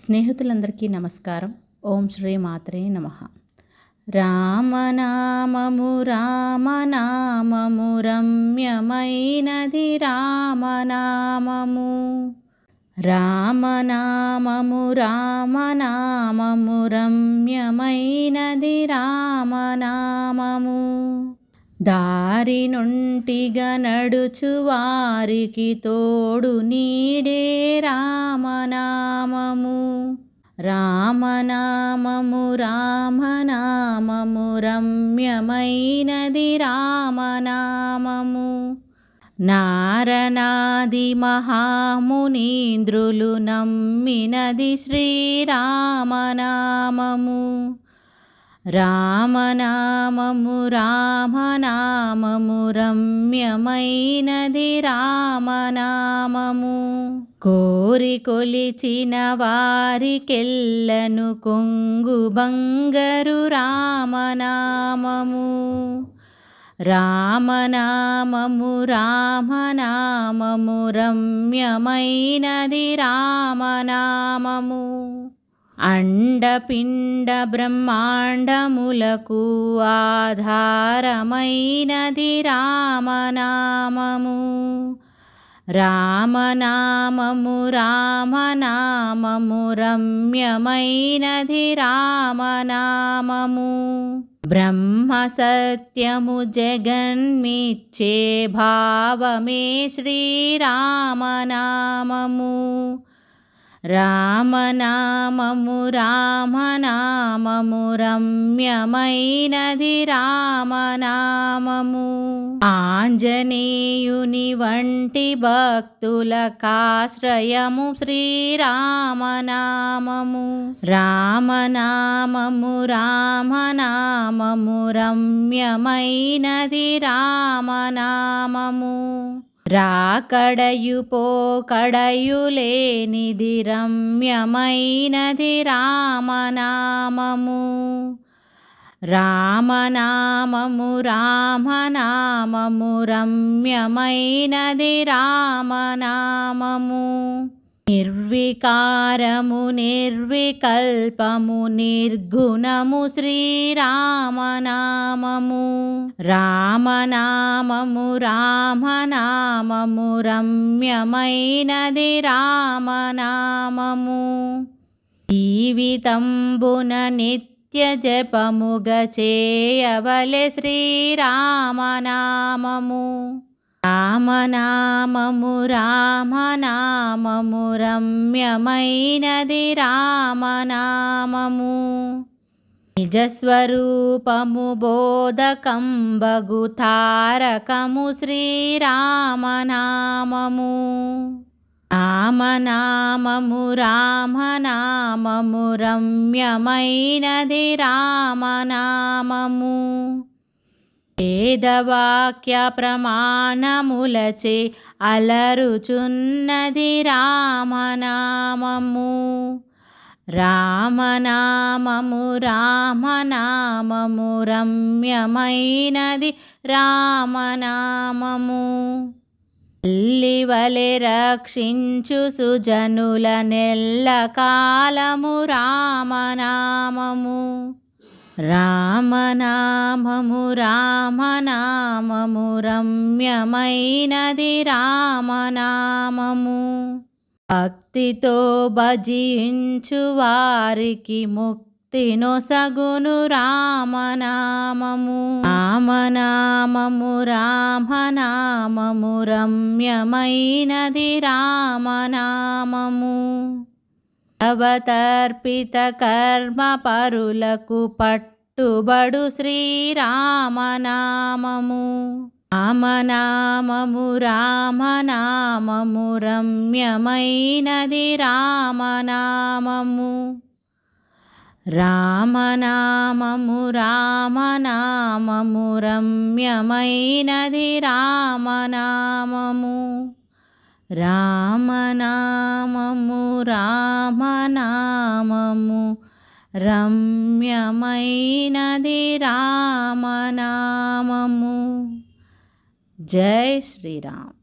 స్నేహితులందరికీ నమస్కారం. ఓం శ్రీ మాత్రే నమ. రామనామము రామనామము రమ్యమైనది రామనామము. రామనామము రామనామము రమ్యమైనది రామనామము. దారి నుంటిగా నడుచు వారికి తోడు నీడే రామనామము రామనామము రమ్యమైనది రామనామము. నారనాది మహామునీంద్రులు నమ్మినది శ్రీరామనామము. రామనామము రామనామము రమ్యమైనది రామనామము. కోరి కొలిచిన వారికెల్లను కొంగు బంగరు రామనామము. రామనామము రామనామము రమ్యమైనది రామనామము. అండపిండ బ్రహ్మాండములకు ఆధారమైనది రామనామము. రామనామము రామనామము రమ్యమైనది రామనామము. బ్రహ్మ సత్యము జగన్మిచ్చే భావమే శ్రీరామనామము. రామనామము రామనామము రమ్యమైనది రామనామము. ఆంజనేయుని వంటి భక్తులకాశ్రయము శ్రీరామనామము. రామనామము రామనామము రమ్యమైనది రామనామము. రాకడయు పోకడయు లేనిది రమ్యమైనది రామనామము. రామనామము రామనామము రమ్యమైనది రామనామము. నిర్వికారము నిర్వికల్పము నిర్గుణము శ్రీరామనామము. రామనామము రామనామము రమ్యమైనది రామనామము. జీవితంబున నిత్య జపముగ చేయవలె శ్రీరామనామము. రామనామము రామనామము రమ్యమైనది రామనామము నిజస్వరూపము బోధకంబగు తారకము శ్రీరామనామము రామనామము రామనామము రమ్యమైనది రామనామము వేదవాక్య ప్రమాణములచే అలరుచున్నది రామనామము. రామనామము రామనామము రమ్యమైనది రామనామము. వలె రక్షించు సుజనుల నెల్ల కాలము రామనామము. రామనామము రామనామము రమ్యమైనది రామనామము. భక్తితో భజించు వారికి ముక్తి రామనామము. రామనామము రామనామము రమ్యమైనది రామనామము. అవతర్పిత కర్మ పరులకు పట్టుబడు శ్రీరామనామము. రామనామము రామనామము రమ్యమైనది రామనామము. రామనామము రామనామము రమ్యమైనది రామనామము. రామనామము రామనామము రమ్యమైనది రామనామము. జై శ్రీరామ్.